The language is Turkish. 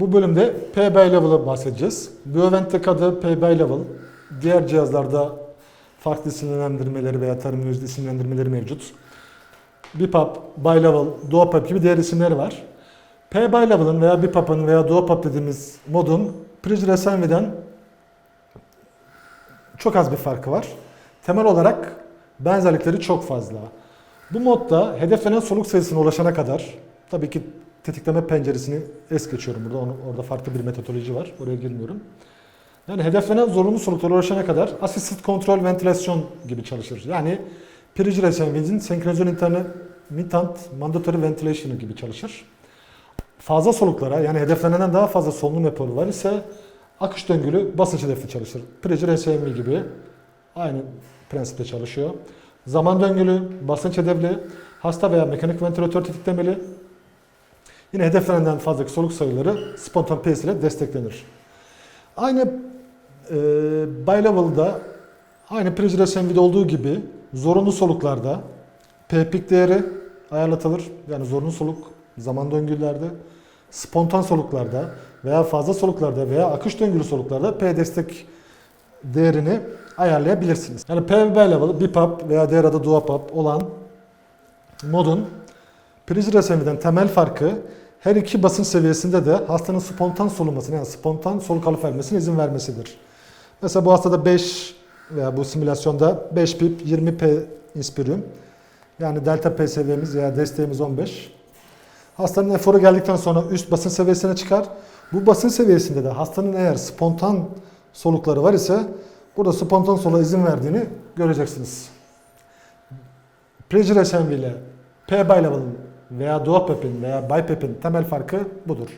Bu bölümde PB Level'ı bahsedeceğiz. Bioventek adı PB Level. Diğer cihazlarda farklı isimlendirmeleri veya terminoloji isimlendirmeleri mevcut. BIPAP, Bilevel, Duopap gibi diğer isimleri var. P Bilevel'ın veya BIPAP'ın veya Duopap dediğimiz modun Pressure Assembly'den çok az bir farkı var. Temel olarak benzerlikleri çok fazla. Bu modda hedeflenen soluk sayısına ulaşana kadar, tabii ki tetikleme penceresini es geçiyorum burada, onu, orada farklı bir metodoloji var, oraya girmiyorum. Yani hedeflenen zorunlu soluklara ulaşana kadar assisted control ventilasyon gibi çalışır. Yani pressure assembly'nin senkronizasyon intermittent mandatory ventilation gibi çalışır. Fazla soluklara yani hedeflenenden daha fazla solunum eporu var ise akış döngülü basınç hedefli çalışır. Pressure assembly gibi aynı prensiple çalışıyor. Zaman döngülü, basınç hedefli, hasta veya mekanik ventilatör tetiklemeli. Yine hedeflenenden fazlaki soluk sayıları spontan pace ile desteklenir. Aynı e, bilevel'da aynı pressure assembly'de olduğu gibi zorunlu soluklarda P peak değeri ayarlatılır. Yani zorunlu soluk zaman döngülerde, spontan soluklarda veya fazla soluklarda veya akış döngülü soluklarda P destek değerini ayarlayabilirsiniz. Yani P level, BIPAP veya diğer adı DUAPAP olan modun assembly'den temel farkı her iki basınç seviyesinde de hastanın spontan solumasına yani spontan soluk alıp vermesine izin vermesidir. Mesela bu hastada 5 veya bu simülasyonda 5 pip 20 p inspirium. Yani delta p seviyemiz veya desteğimiz 15. Hastanın eforu geldikten sonra üst basınç seviyesine çıkar. Bu basınç seviyesinde de hastanın eğer spontan solukları var ise burada spontan soluğa izin verdiğini göreceksiniz. Pressure assembly ile P bilevel'ın veya duopap'in veya bipap'in temel farkı budur.